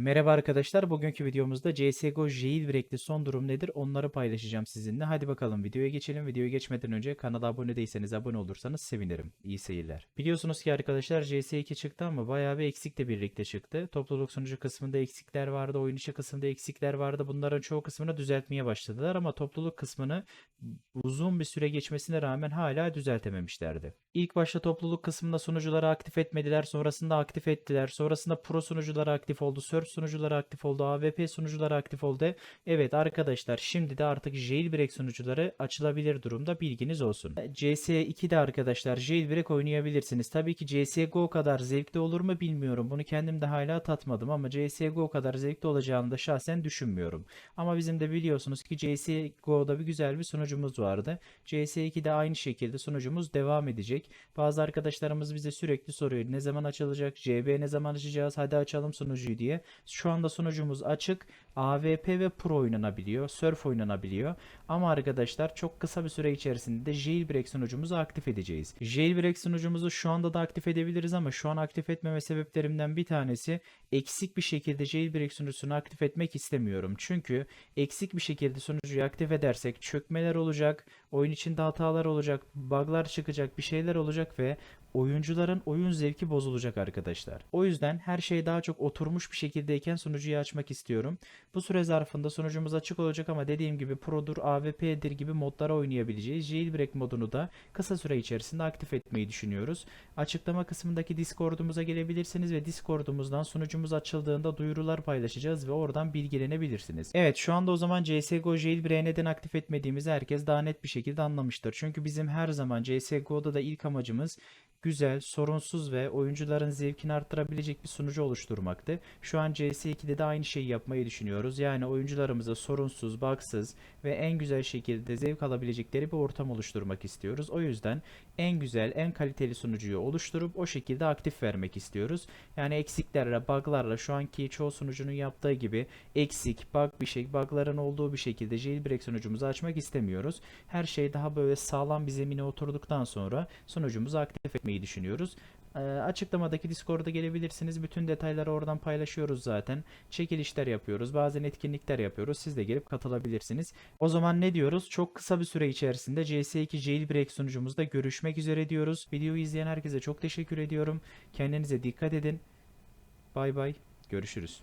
Merhaba arkadaşlar. Bugünkü videomuzda CSGO Jailbreak'te son durum nedir? Onları paylaşacağım sizinle. Hadi bakalım videoya geçelim. Videoya geçmeden önce kanala abone değilseniz abone olursanız sevinirim. İyi seyirler. Biliyorsunuz ki arkadaşlar CS2 çıktı ama bayağı bir eksik de birlikte çıktı. Topluluk sunucu kısmında eksikler vardı. Oyun içi kısmında eksikler vardı. Bunların çoğu kısmını düzeltmeye başladılar ama topluluk kısmını uzun bir süre geçmesine rağmen hala düzeltememişlerdi. İlk başta topluluk kısmında sunucuları aktif etmediler. Sonrasında aktif ettiler. Sonrasında pro sunucuları aktif oldu. Surf sunucuları aktif oldu. AWP sunucuları aktif oldu. Evet arkadaşlar şimdi de artık jailbreak sunucuları açılabilir durumda bilginiz olsun. CS2'de arkadaşlar jailbreak oynayabilirsiniz. Tabii ki CSGO kadar zevkli olur mu bilmiyorum. Bunu kendim de hala tatmadım ama CSGO kadar zevkli olacağını da şahsen düşünmüyorum. Ama bizim de biliyorsunuz ki CSGO'da bir güzel bir sunucumuz vardı. CS2'de aynı şekilde sunucumuz devam edecek. Bazı arkadaşlarımız bize sürekli soruyor ne zaman açılacak, CB ne zaman açacağız, hadi açalım sunucuyu diye. Şu anda sunucumuz açık. AWP ve Pro oynanabiliyor, Surf oynanabiliyor. Ama arkadaşlar çok kısa bir süre içerisinde de Jailbreak sunucumuzu aktif edeceğiz. Jailbreak sunucumuzu şu anda da aktif edebiliriz ama şu an aktif etmeme sebeplerimden bir tanesi eksik bir şekilde Jailbreak sunucusunu aktif etmek istemiyorum. Çünkü eksik bir şekilde sunucuyu aktif edersek çökmeler olacak, oyun içinde hatalar olacak, bug'lar çıkacak, bir şeyler olacak ve oyuncuların oyun zevki bozulacak arkadaşlar. O yüzden her şey daha çok oturmuş bir şekildeyken sunucuyu açmak istiyorum. Bu süre zarfında sunucumuz açık olacak ama dediğim gibi Pro'dur, AWP'dir gibi modlara oynayabileceğiz. Jailbreak modunu da kısa süre içerisinde aktif etmeyi düşünüyoruz. Açıklama kısmındaki Discord'umuza gelebilirsiniz ve Discord'umuzdan sunucumuz açıldığında duyurular paylaşacağız ve oradan bilgilenebilirsiniz. Evet şu anda o zaman CSGO Jailbreak'i neden aktif etmediğimizi herkes daha net bir şekilde anlamıştır. Çünkü bizim her zaman CSGO'da da ilk amacımız güzel, sorunsuz ve oyuncuların zevkini arttırabilecek bir sunucu oluşturmaktı. Şu an CS2'de de aynı şeyi yapmayı düşünüyoruz. Yani oyuncularımıza sorunsuz, bugsız ve en güzel şekilde zevk alabilecekleri bir ortam oluşturmak istiyoruz. O yüzden en güzel, en kaliteli sunucuyu oluşturup o şekilde aktif vermek istiyoruz. Yani eksiklerle, buglarla şu anki çoğu sunucunun yaptığı gibi eksik, bug bir şey, bugların olduğu bir şekilde jailbreak sunucumuzu açmak istemiyoruz. Her şey daha böyle sağlam bir zemine oturduktan sonra sunucumuzu aktif etmeyi düşünüyoruz. Ee, açıklamadaki Discord'a gelebilirsiniz. Bütün detayları oradan paylaşıyoruz zaten. Çekilişler yapıyoruz. Bazen etkinlikler yapıyoruz. Siz de gelip katılabilirsiniz. O zaman ne diyoruz? Çok kısa bir süre içerisinde CS2 Jailbreak sunucumuzda görüşmek üzere diyoruz. Videoyu izleyen herkese çok teşekkür ediyorum. Kendinize dikkat edin. Bay bay. Görüşürüz.